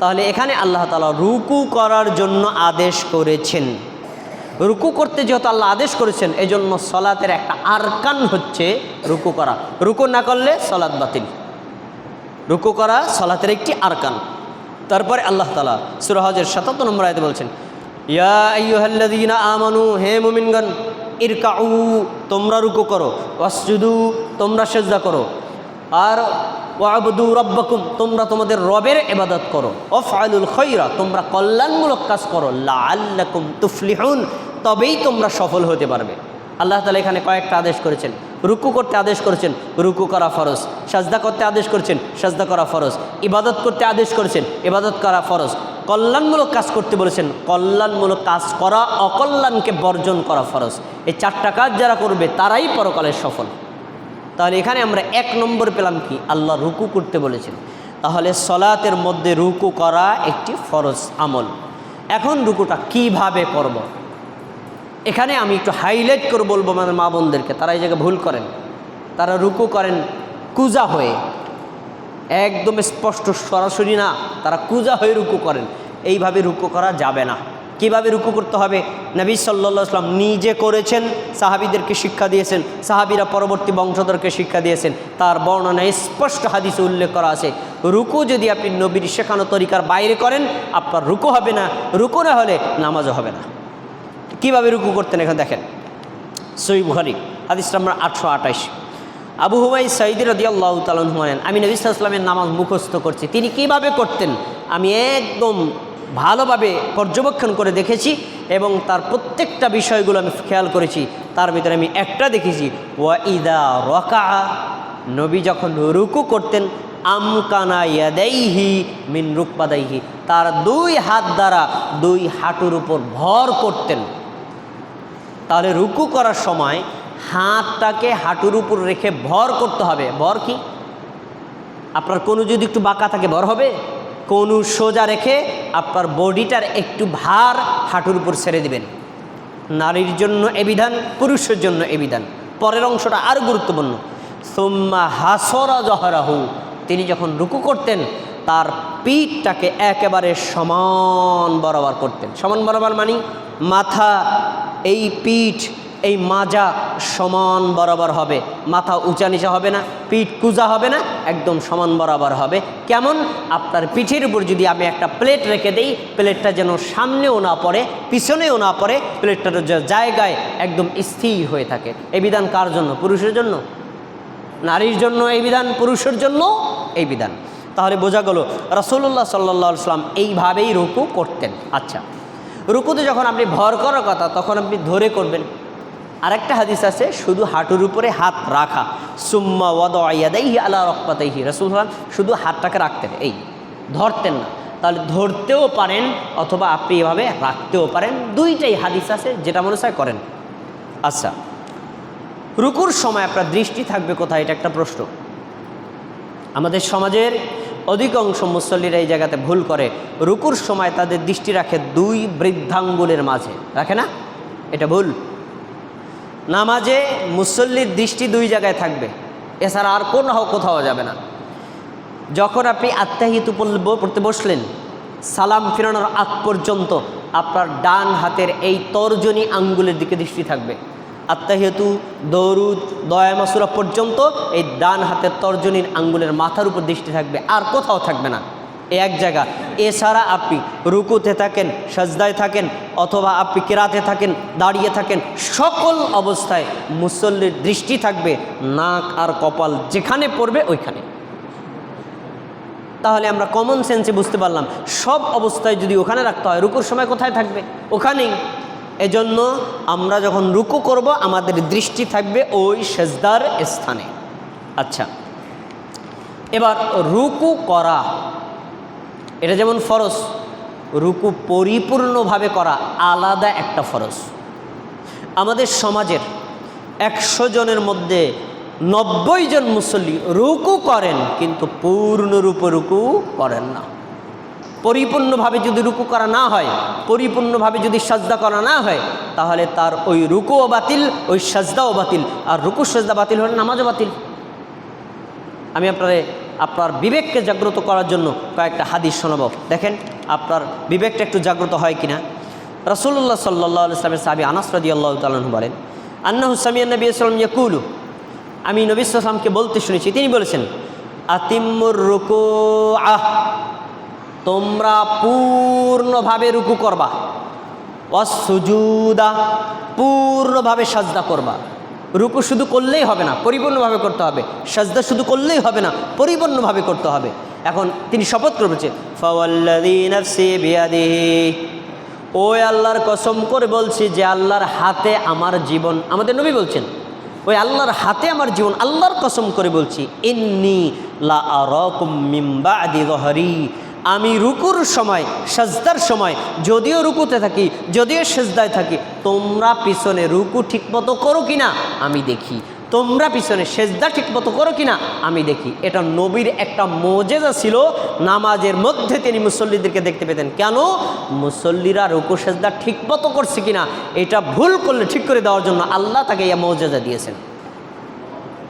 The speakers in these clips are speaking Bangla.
তাহলে এখানে আল্লাহ তালা রুকু করার জন্য আদেশ করেছেন। রুকু করতে যেহেতু আল্লাহ আদেশ করেছেন এই জন্য সলাতের একটা আরকান হচ্ছে রুকু করা। রুকু না করলে সলাৎ বাতিল। রুকু করা সলাতের একটি আরকান। তারপরে আল্লাহ তালা সুরহজের সাতাত্তর নম্বর আয়তে বলছেন, ইয়া আমানু, হে মুমিনগণ, ইরকাউ, তোমরা রুকু করো, ওয়াসজুদু, তোমরা সেজদা করো। আর ওয়াবদু রব্বাকুম, তোমরা তোমাদের রবের এবাদত করো। অফআলুল খৈরা তোমরা কল্যাণমূলক কাজ করো। লাআল্লাকুম তুফলিহুন, তবেই তোমরা সফল হতে পারবে। আল্লাহ তালা এখানে কয়েকটা আদেশ করেছেন। রুকু করতে আদেশ করেছেন, রুকু করা ফরজ। সাজদা করতে আদেশ করেছেন, সাজদা করা ফরজ। ইবাদত করতে আদেশ করেছেন, ইবাদত করা ফরজ। কল্যাণমূলক কাজ করতে বলেছেন, কল্যাণমূলক কাজ করা, অকল্যাণকে বর্জন করা ফরজ। এই চারটা কাজ যারা করবে, তারাই পরকালের সফল। তাহলে এখানে আমরা এক নম্বর পেলাম কি? আল্লাহ রুকু করতে বলেছেন। তাহলে সলাতের মধ্যে রুকু করা একটি ফরজ আমল। এখন রুকুটা কীভাবে করব। এখানে আমি একটু হাইলাইট করে বলব মানে মা বোনদেরকে, তারা এই জায়গায় ভুল করেন। তারা রুকু করেন কুজা হয়ে। একদম স্পষ্ট, সরাসরি না, তারা কুজা হয়ে রুকু করেন। এইভাবে রুকু করা যাবে না। কীভাবে রুকু করতে হবে? নবী সাল্লা সাল্লাম নিজে করেছেন, সাহাবিদেরকে শিক্ষা দিয়েছেন, সাহাবিরা পরবর্তী বংশধরকে শিক্ষা দিয়েছেন। তার বর্ণনায় স্পষ্ট হাদিসে উল্লেখ করা আছে, রুকু যদি আপনি নবীর শেখানো তরিকার বাইরে করেন, আপনার রুকু হবে না। রুকু না হলে নামাজও হবে না। কীভাবে রুকু করতেন এখানে দেখেন? সই বুহারি হাদিস নাম্বার আটশো আঠাইশ আবু হুমাই সঈদি রদি আল্লাহ তালন আমি নবী সাল্লামের নামাজ মুখস্থ করছি। তিনি কীভাবে করতেন? আমি একদম ভালোভাবে পর্যবেক্ষণ করে দেখেছি এবং তার প্রত্যেকটা বিষয়গুলো আমি খেয়াল করেছি। তার ভিতরে আমি একটা দেখেছি, ওয়া ইদা রকা নবী যখন রুকু করতেন, আমকানা ইয়াদাইহি মিন রুকবাদাইহি তার দুই হাত দ্বারা দুই হাঁটুর উপর ভর করতেন। তাহলে রুকু করার সময় হাতটাকে হাঁটুর উপর রেখে ভর করতে হবে। ভর কি? আপনার কোনো যদি একটু বাঁকা থাকে, ভর হবে? কোনো সোজা রেখে আপনার বডিটার একটু ভার হাঁটুর উপর ছেড়ে দিবেন। নারীর জন্য এ বিধান, পুরুষের জন্য এ বিধান। পরের অংশটা আরও গুরুত্বপূর্ণ। সোম্মা হাসরা জহরাহু। তিনি যখন রুকু করতেন, তার পিঠটাকে একেবারে সমান বরাবর করতেন। সমান বরাবর মানি মাথা, এই পিঠ এই মাজা সমান বরাবর হবে। মাথা উঁচা নিচা হবে না, পিঠ কুজা হবে না, একদম সমান বরাবর হবে। কেমন? আপনার পিঠের উপর যদি আমি একটা প্লেট রেখে দেই, প্লেটটা যেন সামনেও না পড়ে, পিছনেও না পড়ে, প্লেটটার জায়গায় একদম স্থির হয়ে থাকে। এই বিধান কার জন্য? পুরুষের জন্য? নারীর জন্য এই বিধান, পুরুষের জন্য এই বিধান। তাহলে বোঝা গেল রসুল্লাহ সাল্লা সাল্লাম এইভাবেই রুকু করতেন। আচ্ছা রুকুতে যখন আপনি ভর করার কথা, তখন আপনি ধরে করবেন আরেকটা হাদিস আছে, শুধু হাঁটুর উপরে হাত রাখা। সুম্মা ওয়াদ আয়াদাইহি আল্লাহ রকপাতাইহি রসুল সাল্লাম শুধু হাতটাকে রাখতেন, এই ধরতেন না। তাহলে ধরতেও পারেন অথবা আপনি এভাবে রাখতেও পারেন। দুইটাই হাদিস আছে যেটা মনে হয় করেন। আচ্ছা রুকুর সময় আপনার দৃষ্টি থাকবে কোথায়? এটা একটা প্রশ্ন। আমাদের সমাজের অধিকাংশ মুসল্লিরা এই জায়গাতে ভুল করে। রুকুর সময় তাদের দৃষ্টি রাখে দুই বৃদ্ধাঙ্গুলের মাঝে। রাখে না? এটা ভুল? নামাজে মুসল্লির দৃষ্টি দুই জায়গায় থাকবে। এছাড়া আর কোন কোথাও যাবে না। যখন আপনি আত্মাহিত পড়তে বসলেন, সালাম ফিরানোর আগ পর্যন্ত আপনার ডান হাতের এই তর্জনী আঙ্গুলের দিকে দৃষ্টি থাকবে। আত্মাহিতু, দৌরুদ দয়ামাসুরা পর্যন্ত এই ডান হাতের তর্জনীর আঙ্গুলের মাথার উপর দৃষ্টি থাকবে। আর কোথাও থাকবে না। এক জায়গা। এছাড়া আপনি রুকুতে থাকেন, সাজদায় থাকেন, অথবা আপনি কেরাতে থাকেন, দাঁড়িয়ে থাকেন, সকল অবস্থায় মুসল্লির দৃষ্টি থাকবে নাক আর কপাল যেখানে পড়বে ওইখানে। তাহলে আমরা কমন সেন্সে বুঝতে পারলাম, সব অবস্থায় যদি ওখানে রাখতে হয়, রুকুর সময় কোথায় থাকবে? ওখানেই। এজন্য আমরা যখন রুকু করব, আমাদের দৃষ্টি থাকবে ওই সেজদার স্থানে। আচ্ছা এবার রুকু করা। এটা যেমন ফরজ, রুকু পরিপূর্ণভাবে করা আলাদা একটা ফরজ। আমাদের সমাজের একশো জনের মধ্যে নব্বই জন মুসল্লি রুকু করেন, কিন্তু পূর্ণরূপে রুকু করেন না। পরিপূর্ণভাবে যদি রুকু করা না হয়, পরিপূর্ণভাবে যদি সাজদা করা না হয়, তাহলে তার ওই রুকুও বাতিল, ওই সাজদাও বাতিল। আর রুকু সাজদা বাতিল হলে নামাজও বাতিল। আমি আপনারে আপনার বিবেককে জাগ্রত করার জন্য কয়েকটা হাদিস শোনাবো। দেখেন, আপনার বিবেকটা একটু জাগ্রত হয় কিনা? রসুল্লাহ সাল্লাহ ইসলামের সাহাবি আনাস রদি আল্লাহ তালন বলেন আন্না হুসামিয়া নবী ইসলাম ইয়াকুলু। আমি নবী ইসলামকে বলতে শুনেছি, তিনি বলেছেন আতিমুর রুকু আহ তোমরা পূর্ণভাবে রুকু করবা। অসুজুদা পূর্ণভাবে সাজদা করবা। রুকু শুধু করলেই হবে না, পরিপূর্ণভাবে করতে হবে, সাজদা শুধু করলেই হবে না, পরিপূর্ণভাবে করতে হবে। এখন তিনি শপথ করেছে ওই আল্লাহর কসম করে বলছি যে আল্লাহর হাতে আমার জীবন, আমাদের নবী বলছেন ওই আল্লাহর হাতে আমার জীবন, আল্লাহর কসম করে বলছি, ইন্নি লা আমি রুকুর সময়, সাজদার সময়, যদিও রুকুতে থাকি, যদিও সেজদায় থাকি, তোমরা পিছনে রুকু ঠিকমতো করো কিনা আমি দেখি। তোমরা পিছনে সেজদা ঠিকমতো করো কিনা আমি দেখি। এটা নবীর একটা মোজেজা ছিল, নামাজের মধ্যে তিনি মুসল্লিদেরকে দেখতে পেতেন। কেন? মুসল্লিরা রুকু, সেজদা ঠিকমতো করছে কিনা এটা ভুল করলে ঠিক করে দেওয়ার জন্য আল্লাহ তাকে ইয়া মোজেজা দিয়েছেন।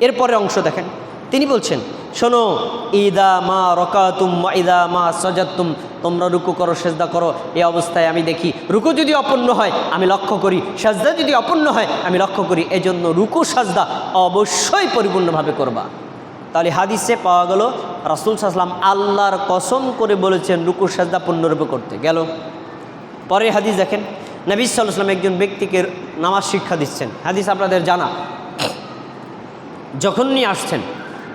এরপরে অংশ দেখেন। তিনি বলছেন শোনো, ইদা মা রকাতুম ইদা মা সজাতুম তোমরা রুকু করো, সেজদা করো। এই অবস্থায় আমি দেখি, রুকু যদি অপূর্ণ হয়, আমি লক্ষ্য করি। সাজদা যদি অপূর্ণ হয়, আমি লক্ষ্য করি। এজন্য রুকু, সাজদা অবশ্যই পরিপূর্ণভাবে করবা। তাহলে হাদিসে পাওয়া গেল, রাসুল সাল্লাম আল্লাহর কসম করে বলেছেন, রুকু, সাজদা পূর্ণরূপে করতে। গেল। পরে হাদিস দেখেন, নবী সাল্লাম একজন ব্যক্তিকে নামাজ শিক্ষা দিচ্ছেন। হাদিস আপনাদের জানা। যখন নিয়ে আসছেন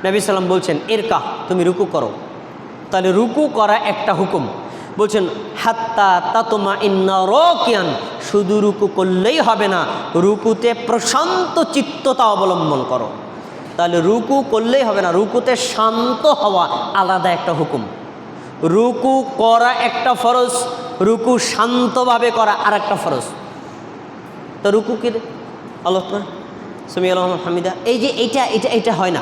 নবী সাল্লাম বলছেন এর কাহ তুমি রুকু করো। তাহলে রুকু করা একটা হুকুম। বলছেন, হাত্তা তাতমা ইন্না রকিয়ান, শুধু রুকু করলেই হবে না, রুকুতে প্রশান্ত চিত্ততা অবলম্বন করো। তাহলে রুকু করলেই হবে না, রুকুতে শান্ত হওয়া আলাদা একটা হুকুম। রুকু করা একটা ফরজ, রুকু শান্তভাবে করা আর একটা ফরজ। তো রুকু কি আল্লাহ সুমি আলম হামিদা। এই যে এইটা এটা এটা হয় না।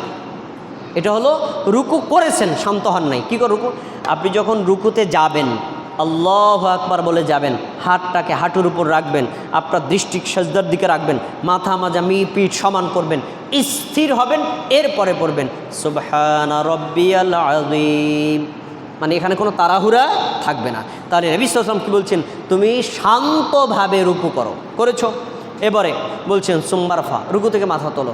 এটা হলো রুকু করেছেন, শান্ত হন নাই। কী করে রুকু? আপনি যখন রুকুতে যাবেন, আল্লাহ আকবার বলে যাবেন, হাতটাকে হাঁটুর উপর রাখবেন, আপনার দৃষ্টি সাজদার দিকে রাখবেন, মাথা মাজা, মি পিঠ সমান করবেন, স্থির হবেন, এরপরে পড়বেন, সুবহানা মানে এখানে কোনো তাড়াহুড়া থাকবে না। তাহলে নবী কি বলছেন? তুমি শান্তভাবে রুকু করো। করেছ? এবারে বলছেন সোমবারফা রুকু থেকে মাথা তোলো।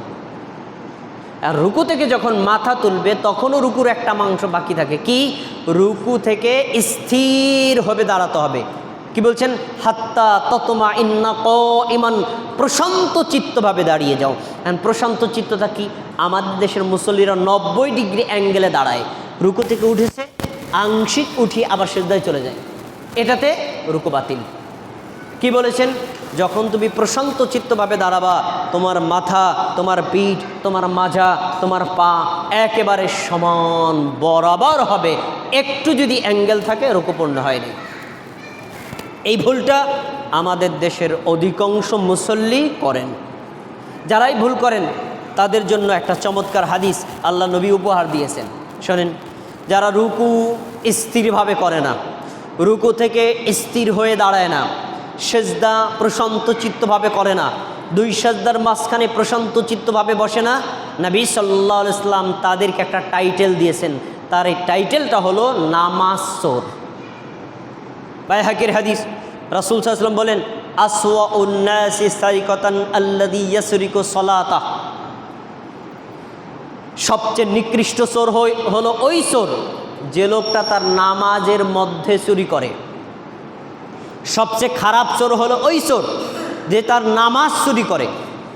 আর রুকু থেকে যখন মাথা তুলবে, তখনও রুকুর একটা মাংস বাকি থাকে। কি? রুকু থেকে স্থির হবে, দাঁড়াতে হবে। কি বলছেন? হাত্তা ততমা ইন্না ক ইমান প্রশান্ত চিত্তভাবে দাঁড়িয়ে যাও। এখন প্রশান্ত চিত্তটা কি? আমাদের দেশের মুসল্লিরা নব্বই ডিগ্রি অ্যাঙ্গেলে দাঁড়ায়। রুকু থেকে উঠেছে, আংশিক উঠিয়ে আবার সেজদায় চলে যায়। এটাতে রুকু বাতিল। কি বলেছেন? যখন তুমি প্রশান্ত চিত্তভাবে দাঁড়াবা, তোমার মাথা, তোমার পিঠ, তোমার মাজা, তোমার পা একেবারে সমান বরাবর হবে। একটু যদি অ্যাঙ্গেল থাকে, রূপপূর্ণ হয়নি। এই ভুলটা আমাদের দেশের অধিকাংশ মুসল্লি করেন। যারাই ভুল করেন, তাদের জন্য একটা চমৎকার হাদিস আল্লাহ নবী উপহার দিয়েছেন। শোনেন, যারা রুকু স্থিরভাবে করে না, রুকু থেকে স্থির হয়ে দাঁড়ায় না সেজদা প্রশান্ত চিত্তভাবে করে না। দুই সেজদার মাঝখানে প্রশান্ত চিত্তভাবে বসে না। নবী সাল্লাহ ইসলাম তাদেরকে একটা টাইটেল দিয়েছেন। তার এই টাইটেলটা হলো নামাসর বাইহাকির হাদিস। রাসুল সাল্লাম বলেন আসওয়া উন্নাসি সলাতা। সবচেয়ে নিকৃষ্ট চোর হলো ওই চোর যে লোকটা তার নামাজের মধ্যে চুরি করে। সবচেয়ে খারাপ চোর হলো ওই চোর যে তার নামাজ চুরি করে।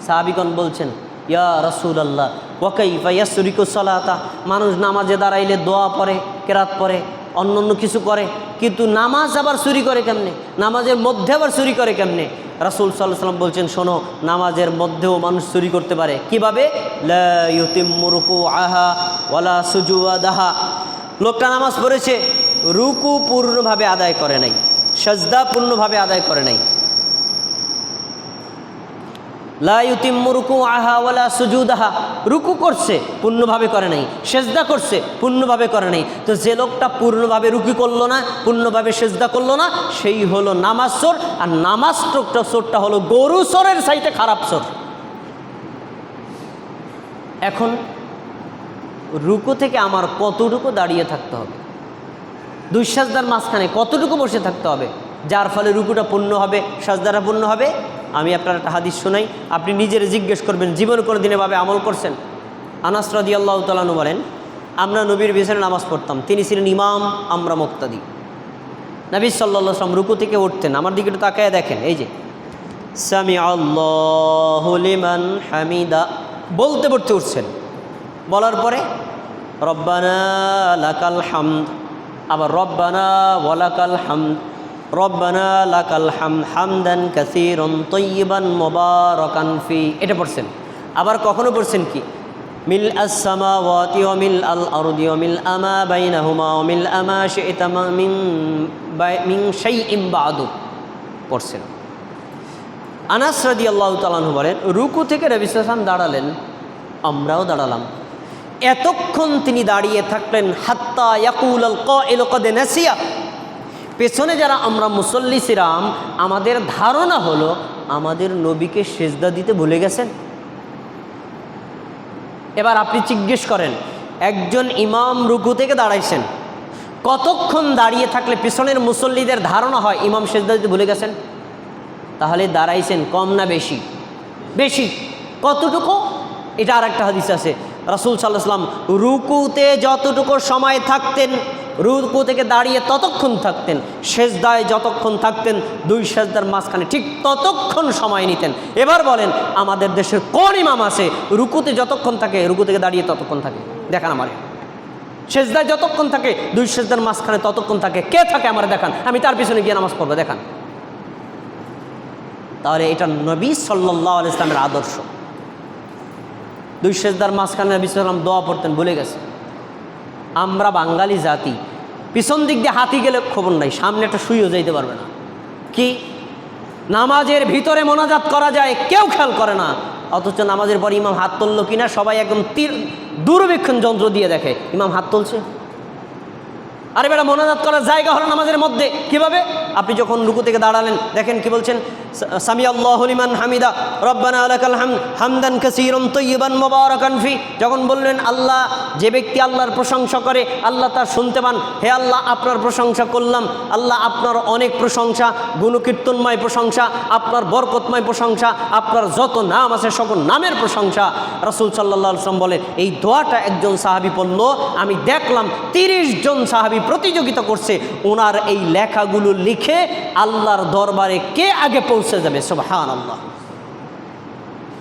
সাহাবিগণ বলছেন, ইয়া রসুল আল্লাহ ওয়াকাই ইয়াসুরিকু সলাতা? মানুষ নামাজে দাঁড়াইলে দোয়া পড়ে, কেরাত পড়ে অন্য অন্য কিছু করে, কিন্তু নামাজ আবার চুরি করে কেমনে? নামাজের মধ্যে আবার চুরি করে কেমনে? রাসুল সাল্লাহ সাল্লাম বলছেন, শোনো, নামাজের মধ্যেও মানুষ চুরি করতে পারে। কীভাবে? মুরুকু আহা ওয়ালা সুজুয়া দাহা লোকটা নামাজ পড়েছে, রুকু পূর্ণভাবে আদায় করে নাই। সাজদা পূর্ণভাবে আদায় করে নাই। লাইতিমুরুকু আহা ওয়ালা সুজুদাহা। রুকু করছে, পূর্ণভাবে করে নাই। সেজদা করছে, পূর্ণভাবে করে নাই। তো যে লোকটা পূর্ণভাবে রুকি করল না, পূর্ণভাবে সেজদা করল না, সেই হলো নামাজ চোর। আর নামাজ টোকটা চোরটা হলো গরু চোরের সাইটে খারাপ চোর। এখন রুকু থেকে আমার কতটুকু দাঁড়িয়ে থাকতে হবে? দুই সাজদার মাঝখানে কতটুকু বসে থাকতে হবে? যার ফলে রুকুটা পূর্ণ হবে সাজদারা পূর্ণ হবে। আমি আপনার একটা হাদিস শোনাই। আপনি নিজের জিজ্ঞেস করবেন, জীবন করে দিনে ভাবে আমল করছেন? আনাস রাদি আল্লাহ তালানু বলেন, আমরা নবীর বিছানে নামাজ পড়তাম। তিনি ছিলেন ইমাম, আমরা মুক্তাদি। নবী সাল্লাহ আসলাম রুকু থেকে উঠতেন। আমার দিকে একটু তাকায় দেখেন, এই যে সামি আল্লাহলিমান হামিদা। বলতে পড়তে উঠছেন। বলার পরে, রব্বানা লাকাল হামদ। আবার রব্বানা ওয়ালাকাল হাম রব্বানা লাকাল হাম হামদান কাসিরন তৈবান মোবারকান ফি, এটা পড়ছেন। আবার কখনো পড়ছেন কি? মিল আসসামাওয়াতি ওয়া মিল আল আরদি মিল আমা বাইনাহুমা ওয়া মিল আমা শি'তা মিন বাই- মিন শাইইন বা'দু, পড়ছেন। আনাস রাদি আল্লাহ তালাহু বলেন, রুকু থেকে রবি সালাম দাঁড়ালেন, আমরাও দাঁড়ালাম। এতক্ষণ তিনি দাঁড়িয়ে থাকলেন, হাত্তা ইয়াকুল আল কাইল কদ নাসিয়া। পেছনে যারা আমরা মুসল্লি ছিলাম, আমাদের ধারণা হলো আমাদের নবীকে সেজদা দিতে ভুলে গেছেন। এবার আপনি জিজ্ঞেস করেন, একজন ইমাম রুকু থেকে দাঁড়াইছেন, কতক্ষণ দাঁড়িয়ে থাকলে পিছনের মুসল্লিদের ধারণা হয় ইমাম সেজদা দিতে ভুলে গেছেন? তাহলে দাঁড়াইছেন কম না বেশি? বেশি। কতটুকু? এটা আর একটা হাদিস আছে। রাসুল সাল্লাহাম রুকুতে যতটুকু সময় থাকতেন, রুকু থেকে দাঁড়িয়ে ততক্ষণ থাকতেন, সেজদায় যতক্ষণ থাকতেন, দুই সেজদার মাঝখানে ঠিক ততক্ষণ সময় নিতেন। এবার বলেন, আমাদের দেশের কোন ইমাম আছে, রুকুতে যতক্ষণ থাকে, রুকু থেকে দাঁড়িয়ে ততক্ষণ থাকে? দেখান আমার। সেজদায় যতক্ষণ থাকে, দুই সেজদার মাঝখানে ততক্ষণ থাকে, কে থাকে আমার দেখান? আমি তার পিছনে গিয়ে নামাজ পড়ব, দেখান। তাহলে এটা নবী সাল্লাহ ইসলামের আদর্শ। দুই সেজদার মাঝখানে নবী সাল্লাম দোয়া পড়তেন, ভুলে গেছে। আমরা বাঙালি জাতি, পিছন দিক দিয়ে হাতি গেলে খবর নাই, সামনে একটা শুয়েও যাইতে পারবে না। কি? নামাজের ভিতরে মোনাজাত করা যায়, কেউ খেয়াল করে না। অথচ নামাজের পর ইমাম হাত তুললো কিনা, সবাই একদম তীর দূরবীক্ষণ যন্ত্র দিয়ে দেখে। ইমাম হাত তুলছে? আরে বেটা মোনাজাত করার জায়গা হলো নামাজের মধ্যে। কীভাবে? আপনি যখন রুকু থেকে দাঁড়ালেন, দেখেন কি বলছেন? সামি আল্লাহ লিমান হামিদা, রব্বানা আলাকাল হাম, হামদান কাসীরুন তৈয়বান মুবারাকান ফি। যখন বললেন, আল্লাহ, যে ব্যক্তি আল্লাহর প্রশংসা করে, আল্লাহ তার শুনতে পান। হে আল্লাহ, আপনার প্রশংসা করলাম। আল্লাহ, আপনার অনেক প্রশংসা, গুণকীর্তনময় প্রশংসা, আপনার বরকতময় প্রশংসা, আপনার যত নাম আছে, সকল নামের প্রশংসা। রসুল সাল্লাল্লাহু আলাইহি ওয়াসাল্লাম বলে, এই দোয়াটা একজন সাহাবী পড়ল, আমি দেখলাম তিরিশ জন সাহাবী প্রতিযোগিতা করছে, ওনার এই লেখাগুলো লিখে আল্লাহর দরবারে কে আগে পৌঁছে যাবে? সোহান আল্লাহ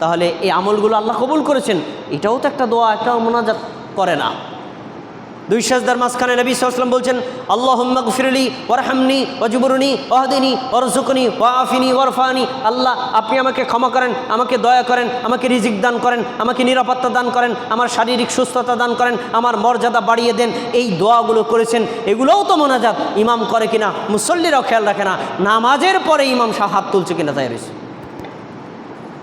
তাহলে এই আমলগুলো আল্লাহ কবুল করেছেন, এটাও তো একটা দোয়া একটা মোনাজাত করে না। দুই সাজদার মাঝখানে নবী সাল্লাম বলছেন আল্লাহ ফিরলি ওরহামনি অজুবরুনি ওয়াহদিনী ওরজুকনি ওয়াফিনি ওরফানি আল্লাহ, আপনি আমাকে ক্ষমা করেন, আমাকে দয়া করেন, আমাকে রিজিক দান করেন, আমাকে নিরাপত্তা দান করেন, আমার শারীরিক সুস্থতা দান করেন, আমার মর্যাদা বাড়িয়ে দেন। এই দোয়াগুলো করেছেন। এগুলোও তো মোনাজাত। ইমাম করে কিনা? মুসল্লিরাও খেয়াল রাখে না। নামাজের পরে ইমাম সাহ হাত তুলছে কিনা তাই রয়েছে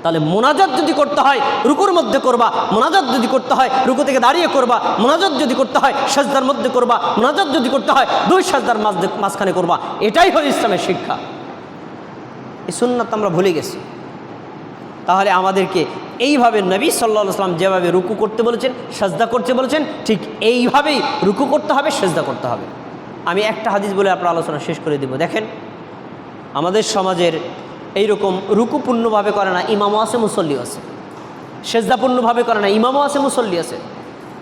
তাহলে মোনাজাত যদি করতে হয়, রুকুর মধ্যে করবা, মোনাজাত যদি করতে হয়, রুকু থেকে দাঁড়িয়ে করবা, মোনাজাত যদি করতে হয়, সাজদার মধ্যে করবা, মোনাজাত যদি করতে হয়, দুই সাজদার মাঝ মাঝখানে করবা। এটাই হল ইসলামের শিক্ষা। এই সুন্নাত আমরা ভুলে গেছি। তাহলে আমাদেরকে এইভাবে নবী সাল্লা সাল্লাম যেভাবে রুকু করতে বলেছেন, সাজদা করতে বলেছেন, ঠিক এইভাবেই রুকু করতে হবে, সেজদা করতে হবে। আমি একটা হাদিস বলে আপনার আলোচনা শেষ করে দেব। দেখেন, আমাদের সমাজের এইরকম রুকুপূর্ণভাবে করে না, ইমামও আছে মুসল্লি আছে। সেজদাপূর্ণভাবে করে না, ইমামও আছে, মুসল্লি আছে।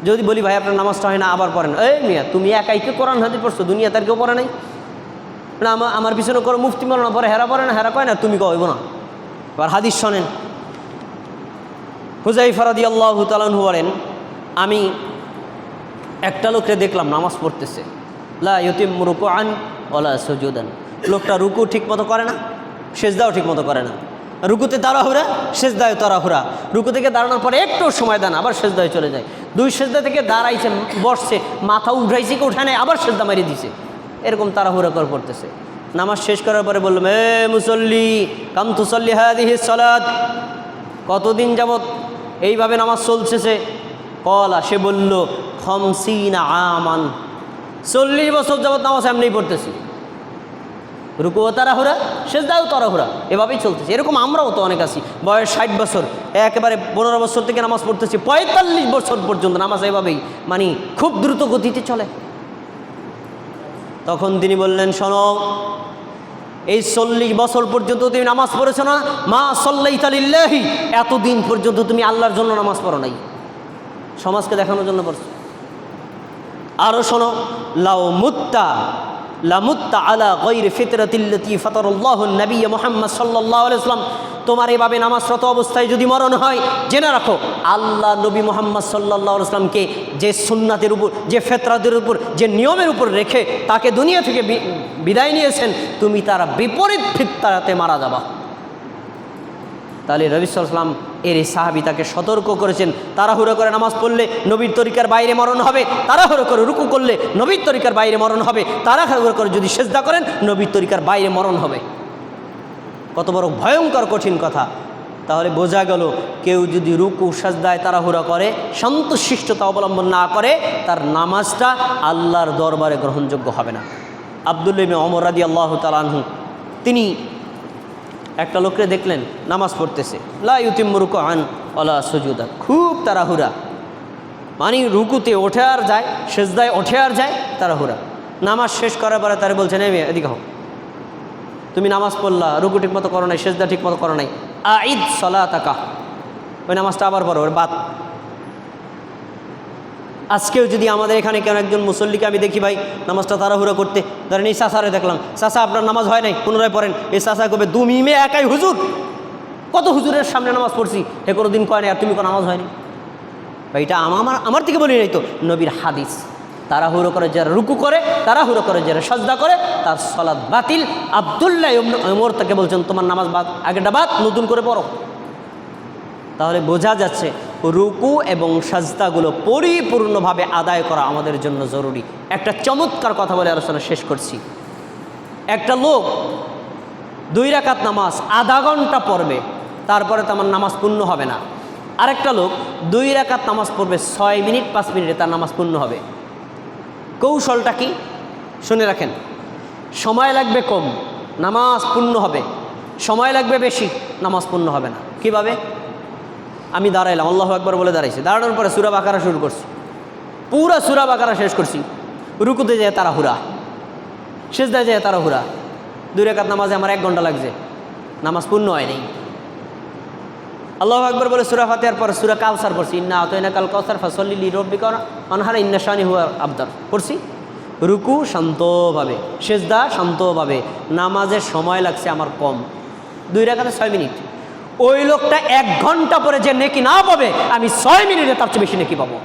যদি বলি, ভাই, আপনার নামাজটা হয় না, আবার পড়েন। এই মিয়া, তুমি একাই কে কোরআন হাতে পড়ছো? দুনিয়া তার কেউ পড়ে নাই? না আমার আমার পিছনে করো মুফতি মারো না পরে হেরা পড়ে না, হেরা কয় না, তুমি কইব না। এবার হাদিস শোনেন। হুজাই ফরাদি আল্লাহ তালানহু বলেন, আমি একটা লোককে দেখলাম নামাজ পড়তেছে। লা ইয়তিম রুকু আন ওলা সুজুদান। লোকটা রুকু ঠিক মতো করে না। সেজদাও ঠিক মতো করে না। রুকুতে তাড়াহুড়া, সেজদায় তাড়াহুড়া। রুকু থেকে দাঁড়ানোর পরে একটু সময় দেন, আবার সেজদায় চলে যায়। দুই সেজদা থেকে দাঁড়াইছে বসছে, মাথা উঠাইছে কি উঠায় নাই, আবার সেজদা মারিয়ে দিছে। এরকম তাড়াহুড়া করে পড়তেছে। নামাজ শেষ করার পরে বললাম এ মুসল্লি কাম তুসল্লি হাদিহি সলাদ কতদিন যাবৎ এইভাবে নামাজ চলছেছে কলা, সে বলল, খমসিনা আমান। চল্লিশ বছর যাবত নামাজ এমনি পড়তেছি। রুকুও তাড়াহুড়া, সেজদাও তাড়াহুড়া। এভাবেই চলতেছে। এরকম আমরাও তো অনেক আছি। বয়স ষাট বছর, একেবারে পনেরো বছর থেকে নামাজ পড়তেছি, পঁয়তাল্লিশ বছর পর্যন্ত নামাজ এভাবেই মানে খুব দ্রুত গতিতে চলে। তখন তিনি বললেন, শোনো, এই চল্লিশ বছর পর্যন্ত তুমি নামাজ পড়েছো না? মা সল্লাই তালিল্লাহি এতদিন পর্যন্ত তুমি আল্লাহর জন্য নামাজ পড়ো নাই। সমাজকে দেখানোর জন্য পড়ছো আরও শোনো লাও মুত্তা লামুত্তা আলা গৈর ফিতরতিল্লতি ফতরুল্লাহ নবী মোহাম্মদ সাল্লাহ আলাইসলাম তোমার এভাবে নামাজরত অবস্থায় যদি মরণ হয়, জেনে রাখো, আল্লাহ নবী মোহাম্মদ সাল্লাহ আলাইসলামকে যে সুন্নাতের উপর, যে ফেতরাদের উপর, যে নিয়মের উপর রেখে তাকে দুনিয়া থেকে বিদায় নিয়েছেন, তুমি তার বিপরীত ফিত্তারাতে মারা যাবা। তাহলে রবি সাল্লাম এর এই সাহাবি তাকে সতর্ক করেছেন। তাড়াহুড়ো করে নামাজ পড়লে নবীর তরিকার বাইরে মরণ হবে। তাড়াহুড়ো করে রুকু করলে নবীর তরিকার বাইরে মরণ হবে। তাড়াহুড়ো করে যদি সেজদা করেন, নবীর তরিকার বাইরে মরণ হবে। কত বড় ভয়ঙ্কর কঠিন কথা। তাহলে বোঝা গেল, কেউ যদি রুকু, সাজদায় তাড়াহুড়া করে শান্তশিষ্টতা অবলম্বন না করে, তার নামাজটা আল্লাহর দরবারে গ্রহণযোগ্য হবে না। আবদুল্লিম অমর রাদি আল্লাহ তালানহু তিনি একটা লোককে দেখলেন, নামাজ পড়তেছে। লা রুকু আন অলা সুজুদা খুব তাড়াহুড়া। মানে রুকুতে ওঠে আর যায়, সেজদায় ওঠে আর যায়, তাড়াহুড়া। নামাজ শেষ করার পরে তারা বলছে নেমে এদিকে হোক তুমি নামাজ পড়লা, রুকু ঠিক মতো করো নাই, সেজদা ঠিক মতো করো নাই। আইদ সলা তাকা ওই নামাজটা আবার পড়ো, ওর বাদ আজকেও যদি আমাদের এখানে কেন একজন মুসল্লিকে আমি দেখি ভাই, নামাজটা তাড়াহুড়ো করতে, ধরেন এই চাষারে দেখলাম, চাষা আপনার নামাজ হয় নাই, পুনরায় পড়েন, এই চাষা কবে দু মিমে একাই হুজুর? কত হুজুরের সামনে নামাজ পড়ছি? এ কোনো দিন কয় নাই, আর তুমি কোনো নামাজ হয়নি? ভাই, এটা আমার আমার থেকে বলি নাই তো, নবীর হাদিস। তারা তাড়াহুড়ো করে, যারা রুকু করে তারা তাড়াহুড়ো করে, যারা সজদা করে, তার সলাদ বাতিল। আবদুল্লাহ ওমর তাকে বলছেন, তোমার নামাজ বাদ আগেটা বাদ, নতুন করে পড়ো। তাহলে বোঝা যাচ্ছে রুকু এবং সাজদাগুলো পরিপূর্ণভাবে আদায় করা আমাদের জন্য জরুরি। একটা চমৎকার কথা বলে আলোচনা শেষ করছি। একটা লোক দুই রাকাত নামাজ আধা ঘণ্টা পড়বে, তারপরে তো আমার নামাজ পূর্ণ হবে না। আরেকটা লোক দুই রাকাত নামাজ পড়বে ছয় মিনিট, পাঁচ মিনিটে তার নামাজ পূর্ণ হবে। কৌশলটা কি? শুনে রাখেন। সময় লাগবে কম, নামাজ পূর্ণ হবে। সময় লাগবে বেশি, নামাজ পূর্ণ হবে না। কীভাবে? আমি দাঁড়াইলাম, আল্লাহ একবার বলে দাঁড়াইছি। দাঁড়ানোর পরে সুরা বাকারা শুরু করছি। পুরা সুরা বাকারা শেষ করছি। রুকুতে যায় তারা হুরা শেষ দেয় যায় তারা হুরা দুই রেখাত নামাজে আমার এক ঘণ্টা লাগছে। নামাজ পূর্ণ হয় হয়নি আল্লাহ আকবর বলে সুরা ফাতেহার পর সুরা কাউসার পড়ছি। ইন্না আতইনা কাল কাউসার ফাসল্লি রব্বিকর অনহারা ইন্না শানি হুয়া আবদার। পড়ছি। রুকু শান্তভাবে, সেজদা শান্তভাবে। নামাজের সময় লাগছে আমার কম। দুই রেখাতে ছয় মিনিট। ওই লোকটা এক ঘণ্টা পরে যে নেকি না পাবে, আমি ছয় মিনিটে তার চেয়ে বেশি নেকি পাবো।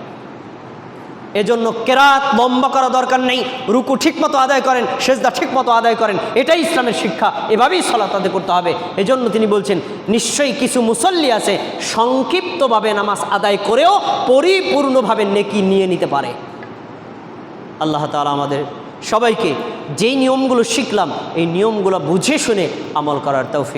এজন্য কেরাত লম্বা করা দরকার নেই, রুকু ঠিকমতো আদায় করেন, সেজদা ঠিকমতো আদায় করেন, এটাই ইসলামের শিক্ষা, এভাবেই সলাত আদায় করতে হবে। এজন্য তিনি বলছেন, নিশ্চয়ই কিছু মুসল্লি আছে, সংক্ষিপ্তভাবে নামাজ আদায় করেও পরিপূর্ণভাবে নেকি নিয়ে নিতে পারে। আল্লাহ তাআলা আমাদের সবাইকে যেই নিয়মগুলো শিখলাম, এই নিয়মগুলো বুঝে শুনে আমল করার তৌফিক